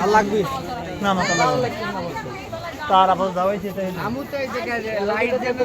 আর লাগবে না না। তার আপাতত দাওয়াই সেটা আমি তো এই জায়গায় লাইট দেবে